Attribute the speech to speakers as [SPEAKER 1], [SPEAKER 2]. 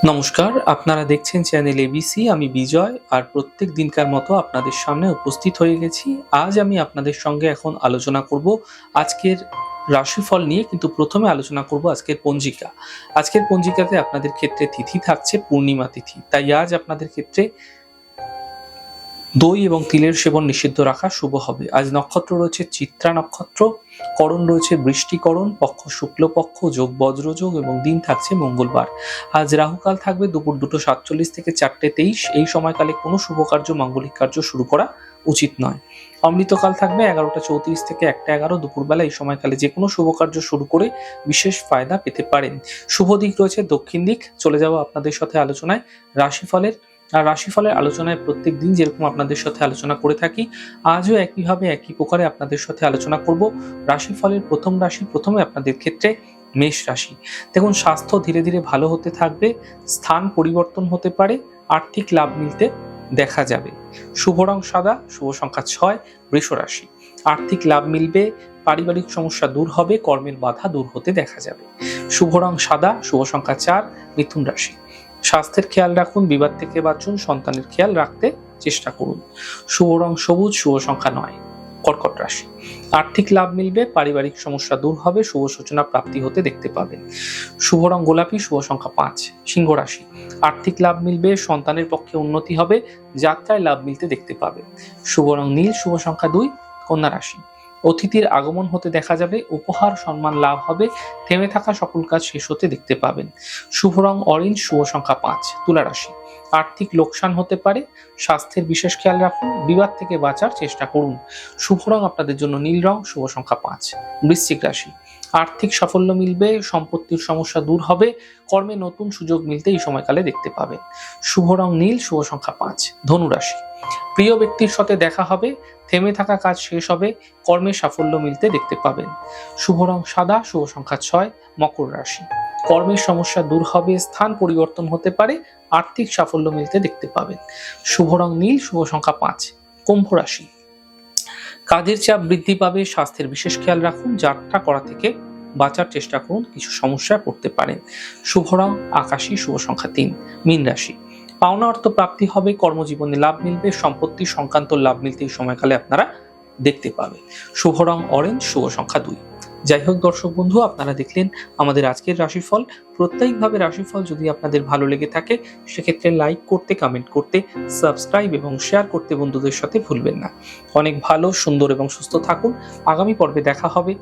[SPEAKER 1] নমস্কার, আপনারা দেখছেন চ্যানেল এবিসি আমি বিজয়, আর প্রত্যেক দিনকার মতো আপনাদের সামনে উপস্থিত হয়ে গেছি। আজ আমি আপনাদের সঙ্গে এখন আলোচনা করব আজকের রাশিফল নিয়ে, কিন্তু প্রথমে আলোচনা করব আজকের পঞ্জিকা। আজকের পঞ্জিকাতে আপনাদের ক্ষেত্রে তিথি থাকছে, পূর্ণিমা তিথি। তাই আজ আপনাদের ক্ষেত্রে দই এবং তিলের সেবন নিষিদ্ধ রাখা শুভ হবে। আজ নক্ষত্র রয়েছে চিত্রা নক্ষত্র, করণ রয়েছে বৃষ্টিকরণ, পক্ষ শুক্লপক্ষ, যোগ বজ্রযোগ এবং দিন থাকছে মঙ্গলবার। আজ রাহুকাল থাকবে দুপুর দুটো সাতচল্লিশ থেকে চারটে তেইশ। এই সময়কালে কোনো শুভ কার্য, মাঙ্গলিক কার্য শুরু করা উচিত নয়। অমৃতকাল থাকবে এগারোটা চৌত্রিশ থেকে একটা এগারো দুপুরবেলা। এই সময়কালে যে কোনো শুভ কার্য শুরু করে বিশেষ ফায়দা পেতে পারেন। শুভ দিক রয়েছে দক্ষিণ দিক। চলে যাওয়া আপনাদের সাথে আলোচনায় রাশিফলের আর রাশিফলের আলোচনায় প্রত্যেক দিন যেরকম আপনাদের সাথে আলোচনা করে থাকি, আজও একইভাবে একই প্রকারে আপনাদের সাথে আলোচনা করব। রাশিফলের প্রথম রাশি প্রথমে আপনাদের ক্ষেত্রে মেষ রাশি। দেখুন, স্বাস্থ্য ধীরে ধীরে ভালো হতে থাকবে, স্থান পরিবর্তন হতে পারে, আর্থিক লাভ মিলতে দেখা যাবে। শুভ রং সাদা, শুভ সংখ্যা ছয়, বৃষ রাশি। আর্থিক লাভ মিলবে, পারিবারিক সমস্যা দূর হবে, কর্মের বাধা দূর হতে দেখা যাবে। শুভ রং সাদা, শুভ সংখ্যা চার, মিথুন রাশি। স্বাস্থ্যের খেয়াল রাখুন, বিবাদ থেকে বাঁচুন, সন্তানের খেয়াল রাখতে চেষ্টা করুন। শুভ রং সবুজ, শুভ সংখ্যা নয়, কর্কট রাশি। আর্থিক লাভ মিলবে, পারিবারিক সমস্যা দূর হবে, শুভ সূচনা প্রাপ্তি হতে দেখতে পাবেন। শুভ রং গোলাপি, শুভ সংখ্যা পাঁচ, সিংহ রাশি। আর্থিক লাভ মিলবে, সন্তানের পক্ষে উন্নতি হবে, যাত্রায় লাভ মিলতে দেখতে পাবেন। শুভ রং নীল, শুভ সংখ্যা দুই, কন্যা রাশি। অতিথির আগমন হতে দেখা যাবে, উপহার সম্মান লাভ হবে, থেমে থাকা সকল কাজ শেষ হতে দেখতে পাবেন। শুভ রং অরেঞ্জ শুভ সংখ্যা পাঁচ তুলা রাশি আর্থিক লোকসান হতে পারে, স্বাস্থ্যের বিশেষ খেয়াল রাখুন, বিবাদ থেকে বাঁচার চেষ্টা করুন। শুভ রং আপনাদের জন্য নীল রং, শুভ সংখ্যা পাঁচ, বৃশ্চিক রাশি। আর্থিক সাফল্য মিলবে, সম্পত্তির সমস্যা দূর হবে, কর্মে নতুন সুযোগ মিলতে এই সময়কালে দেখতে পাবেন। শুভ রং নীল, শুভ সংখ্যা পাঁচ ধনু রাশি প্রিয় ব্যক্তির সাথে দেখা হবে, থেমে থাকা কাজ শেষ হবে, কর্মে সাফল্য মিলতে দেখতে পাবেন। শুভ রং সাদা, শুভ সংখ্যা ছয়, মকর রাশি। কর্মের সমস্যা দূর হবে, স্থান পরিবর্তন হতে পারে, আর্থিক সাফল্য মিলতে দেখতে পাবেন। শুভ রং নীল, শুভ সংখ্যা পাঁচ, কুম্ভ রাশি। কাজের চাপ বৃদ্ধি পাবে, স্বাস্থ্যের বিশেষ খেয়াল রাখুন, যাত্রা করা থেকে বাঁচার চেষ্টা করুন, কিছু সমস্যায় পড়তে পারেন শুভ রং, আকাশী, শুভ সংখ্যা তিন, মীন রাশি। পাওনা অর্থ প্রাপ্তি হবে, কর্মজীবনে লাভ মিলবে, সম্পত্তি সংক্রান্ত লাভ মিলতে সময়কালে আপনারা দেখতে পাবে শুভ রং অরেঞ্জ শুভ সংখ্যা দুই। যাই হোক দর্শক বন্ধু, আপনারা দেখলেন আমাদের আজকের রাশিফল। প্রত্যেকভাবে রাশিফল যদি আপনাদের ভালো লেগে থাকে, সেক্ষেত্রে লাইক করতে কমেন্ট করতে সাবস্ক্রাইব এবং শেয়ার করতে বন্ধুদের সাথে ভুলবেন না। অনেক ভালো, সুন্দর এবং সুস্থ থাকুন। আগামী পর্বে দেখা হবে।